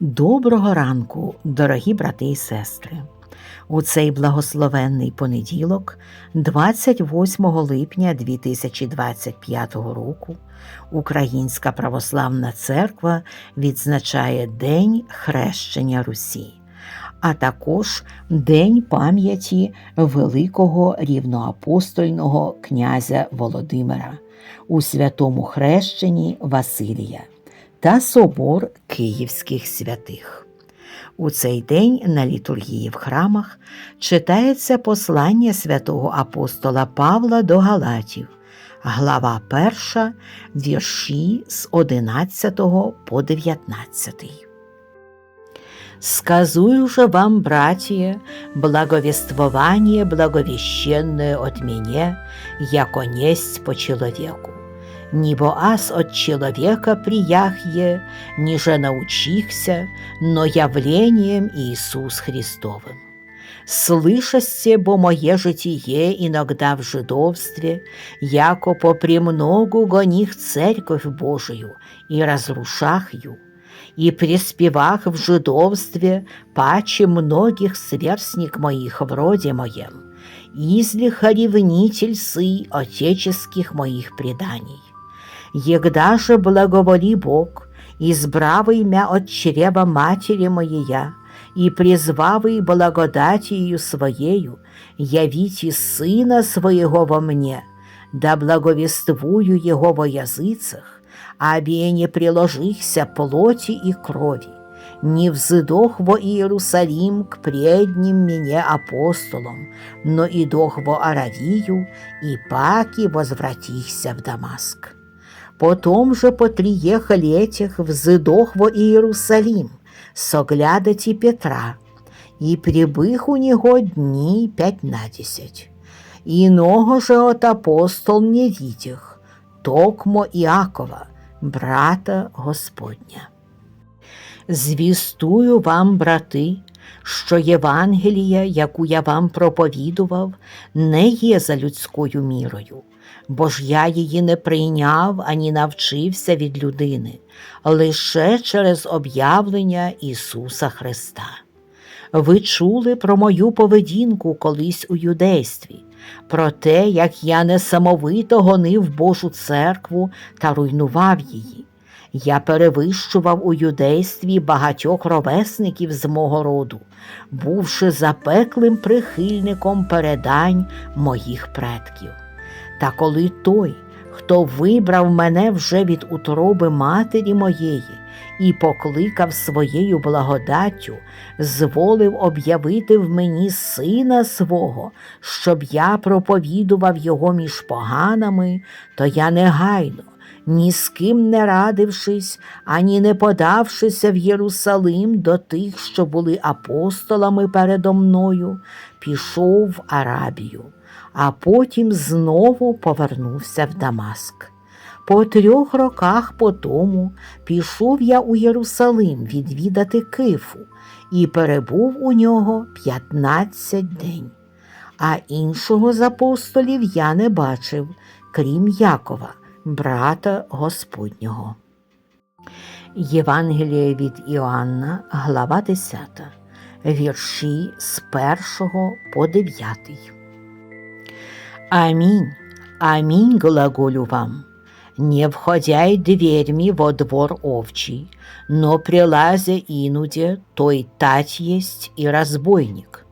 Доброго ранку, дорогі брати і сестри! У цей благословенний понеділок, 28 липня 2025 року, Українська православна церква відзначає День хрещення Русі, а також День пам'яті великого рівноапостольного князя Володимира у святому хрещенні Василія та собор Київських святих. У цей день на літургії в храмах читається послання святого апостола Павла до Галатів, глава 1, вірші з 11 по 19. Сказую же вам, братья, благовествование благовещенное от меня, яко несть по человеку. Нібо аз от человека приях є, ніже научихся, но явлением Иисус Христовым. Слышасте, бо моє житие иногда в жидовстве, яко попремногу гоних церковь Божию и разрушах ю, и приспевах в жидовстве паче многих сверстник моих в роде моем, излиха ревнитель сы отеческих моих преданий. Егда же благоволи Бог, избравый мя от чрева матери моей, и призвавый благодатью своею, явите Сына Своего во мне, да благовествую Его во языцах, аби не приложихся плоти и крови, не взыдох во Иерусалим к предним мне апостолам, но идох во Аравию, и паки возвратихся в Дамаск. Потом же по трієх летях взидох во Иерусалим, соглядати Петра, и прибых у него дни пятнадесять. Иного же от апостол не видях, токмо Иакова, брата Господня. Звістую вам, брати, що Євангелія, яку я вам проповідував, не є за людською мірою, бо ж я її не прийняв ані навчився від людини, лише через об'явлення Ісуса Христа. Ви чули про мою поведінку колись у юдействі, про те, як я несамовито гонив Божу церкву та руйнував її. Я перевищував у юдействі багатьох ровесників з мого роду, бувши запеклим прихильником передань моїх предків. Та коли той, хто вибрав мене вже від утроби матері моєї і покликав своєю благодаттю, зволив об'явити в мені сина свого, щоб я проповідував його між поганами, то я негайно ні з ким не радившись, ані не подавшися в Єрусалим до тих, що були апостолами передо мною, пішов в Арабію, а потім знову повернувся в Дамаск. По трьох роках по тому пішов я у Єрусалим відвідати Кифу і перебув у нього п'ятнадцять день. А іншого з апостолів я не бачив, крім Якова брата Господнього. Євангеліє від Іоанна, глава 10, вірші з 1 по 9. Амінь, амінь глаголю вам. Не входяй дверьми во двор овчий, но прилазя инуде, той тать есть и разбойник,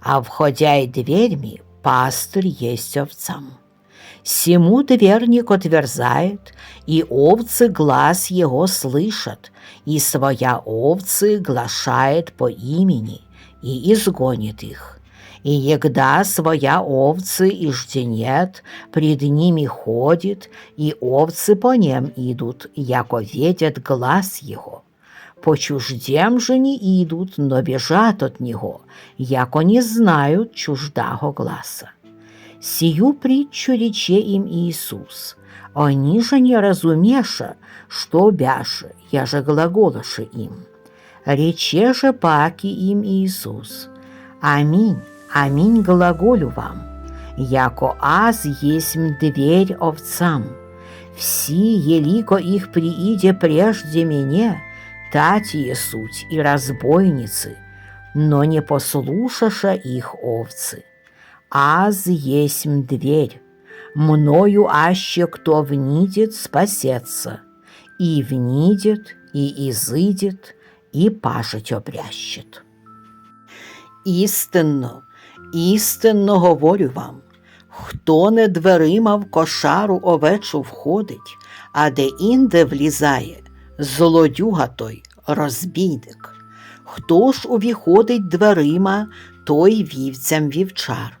а входяй дверьми, пастырь есть овцам. Сему дверник отверзает, и овцы глаз его слышат, и своя овцы глашает по имени, и изгонит их. И егда своя овцы и жденет, пред ними ходит, и овцы по нем идут, яко ведят глаз его. По чуждем же не идут, но бежат от него, яко не знают чуждаго гласа. Сию притчу рече им Иисус. Они же не разумеша, что бяше, я же глаголаше им. Рече же паки им Иисус. Аминь, аминь глаголю вам. Яко аз есмь дверь овцам. Все, елико их прииде прежде меня, Такие суть и разбойницы, но не послушаша их овцы. Аз есмь дверь, мною аще кто внидит, спасется, и внидит, и изыдет, і пажить обрящет. Істинно, істинно говорю вам, хто не дверима в кошару овечу входить, а де інде влізає, злодюга той розбійник. Хто ж увіходить дверима, той вівцям вівчар.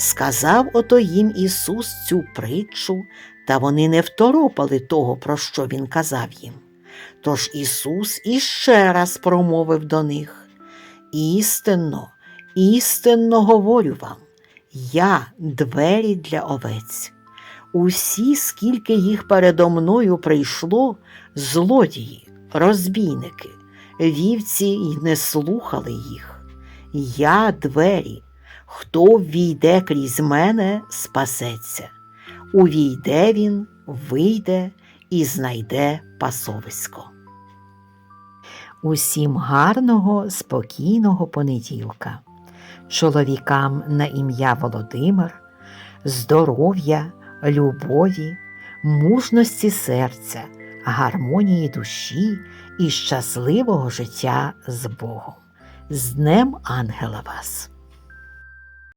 Сказав ото їм Ісус цю притчу, та вони не второпали того, про що Він казав їм. Тож Ісус іще раз промовив до них Істинно, істинно говорю вам, я двері для овець. Усі, скільки їх передо мною прийшло, злодії, розбійники, вівці й не слухали їх. Я двері, хто ввійде крізь мене, спасеться. Увійде він, вийде і знайде пасовисько. Усім гарного, спокійного понеділка, чоловікам на ім'я Володимир, здоров'я, любові, мужності серця, гармонії душі і щасливого життя з Богом. З Днем Ангела вас!